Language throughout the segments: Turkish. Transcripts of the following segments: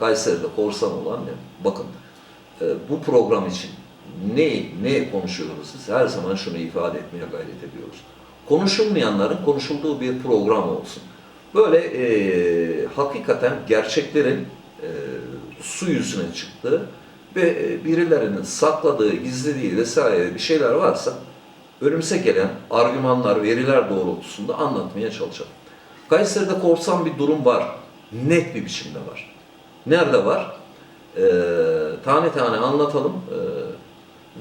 Kayseri'de korsan olan ne? Bakın e, bu program için ne ne konuşuyoruz biz? Her zaman şunu ifade etmeye gayret ediyoruz. Konuşulmayanların konuşulduğu bir program olsun. Böyle e, hakikaten gerçeklerin e, su yüzüne çıktığı ve e, birilerinin sakladığı, gizlediği vesaire bir şeyler varsa önümüze gelen argümanlar, veriler doğrultusunda anlatmaya çalışalım. Kayseri'de korsan bir durum var. Net bir biçimde var. Nerede var? Ee, tane tane anlatalım ee,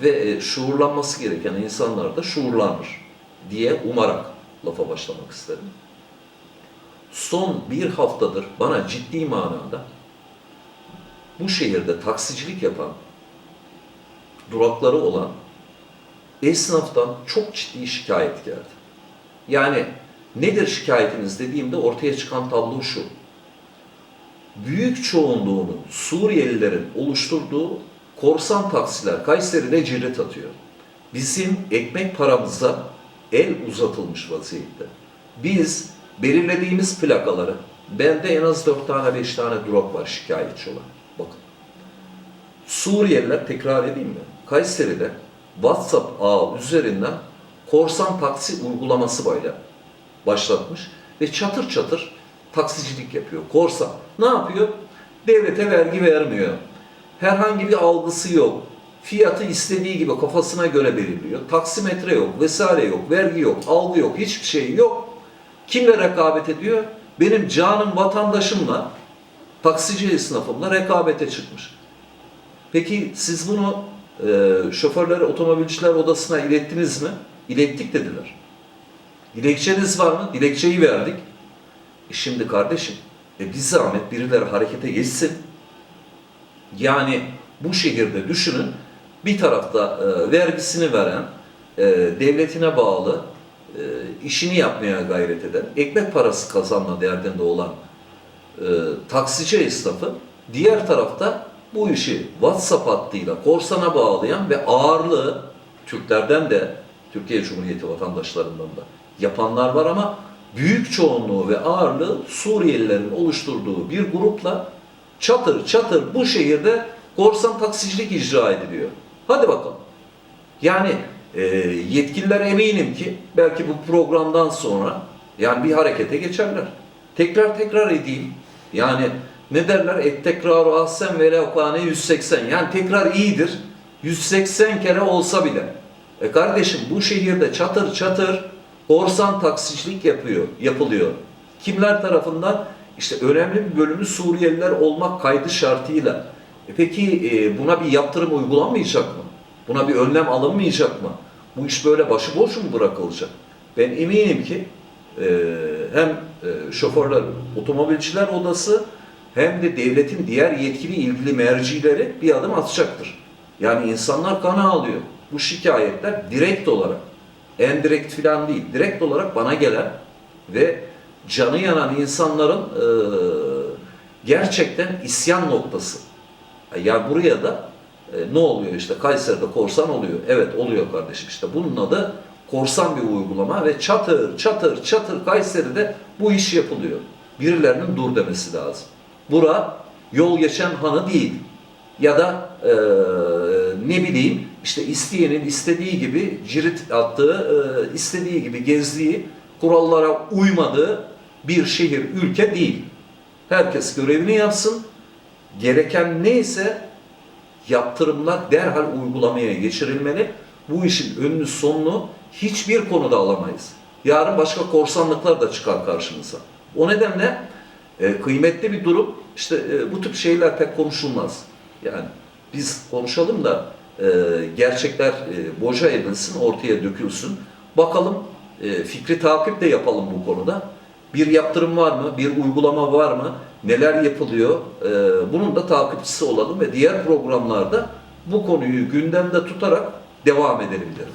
ve e, şuurlanması gereken insanlar da şuurlanır diye umarak lafa başlamak isterim. Son bir haftadır bana ciddi manada bu şehirde taksicilik yapan, durakları olan esnaftan çok ciddi şikayet geldi. Yani nedir şikayetiniz dediğimde ortaya çıkan tablo şu. Büyük çoğunluğunu Suriyelilerin oluşturduğu korsan taksiler Kayseri'de cirit atıyor. Bizim ekmek paramıza el uzatılmış vaziyette. Biz belirlediğimiz plakaları, bende en az 4 tane 5 tane durak var şikayetçi olan. Bakın. Suriyeliler tekrar edeyim mi? Kayseri'de WhatsApp ağı üzerinden korsan taksi uygulaması böyle başlatmış ve çatır çatır taksicilik yapıyor. Korsan. Ne yapıyor? Devlete vergi vermiyor. Herhangi bir algısı yok. Fiyatı istediği gibi kafasına göre belirliyor. Taksimetre yok, vesaire yok, vergi yok, algı yok, hiçbir şey yok. Kimle rekabet ediyor? Benim canım vatandaşımla, taksici esnafımla rekabete çıkmış. Peki siz bunu e, şoförler, otomobilciler odasına ilettiniz mi? İlettik dediler. Dilekçeniz var mı? Dilekçeyi verdik. E şimdi kardeşim, e bir zahmet birileri harekete geçsin. Yani bu şehirde düşünün, bir tarafta e, vergisini veren, e, devletine bağlı, e, işini yapmaya gayret eden, ekmek parası kazanma derdinde olan e, taksici esnafı, diğer tarafta bu işi WhatsApp hattıyla korsana bağlayan ve ağırlığı Türklerden de Türkiye Cumhuriyeti vatandaşlarından da yapanlar var ama büyük çoğunluğu ve ağırlığı Suriyelilerin oluşturduğu bir grupla çatır çatır bu şehirde korsan taksicilik icra ediliyor. Hadi bakalım. Yani e, yetkililer eminim ki belki bu programdan sonra yani bir harekete geçerler. Tekrar tekrar edeyim. Yani ne derler? Et tekraru ahsen ve levkane 180. Yani tekrar iyidir. 180 kere olsa bile. E kardeşim bu şehirde çatır çatır korsan taksicilik yapıyor, yapılıyor. Kimler tarafından? İşte önemli bir bölümü Suriyeliler olmak kaydı şartıyla. E peki e, buna bir yaptırım uygulanmayacak mı? Buna bir önlem alınmayacak mı? Bu iş böyle başıboş mu bırakılacak? Ben eminim ki e, hem e, şoförler, otomobilciler odası hem de devletin diğer yetkili ilgili mercileri bir adım atacaktır. Yani insanlar kana alıyor. Bu şikayetler direkt olarak, endirekt falan değil, direkt olarak bana gelen ve canı yanan insanların e, gerçekten isyan noktası. Ya buraya da e, ne oluyor işte Kayseri'de korsan oluyor. Evet oluyor kardeşim işte bunun adı korsan bir uygulama ve çatır çatır çatır Kayseri'de bu iş yapılıyor. Birilerinin dur demesi lazım. Bura yol geçen hanı değil. Ya da e, ne bileyim işte isteyenin istediği gibi cirit attığı, e, istediği gibi gezdiği, kurallara uymadığı bir şehir, ülke değil. Herkes görevini yapsın. Gereken neyse yaptırımlar derhal uygulamaya geçirilmeli. Bu işin önünü sonunu hiçbir konuda alamayız. Yarın başka korsanlıklar da çıkar karşımıza. O nedenle e, kıymetli bir durum. İşte e, bu tip şeyler pek konuşulmaz. Yani biz konuşalım da e, gerçekler e, boca edilsin, ortaya dökülsün. Bakalım e, fikri takip de yapalım bu konuda. Bir yaptırım var mı? Bir uygulama var mı? Neler yapılıyor? E, bunun da takipçisi olalım ve diğer programlarda bu konuyu gündemde tutarak devam edelim derim.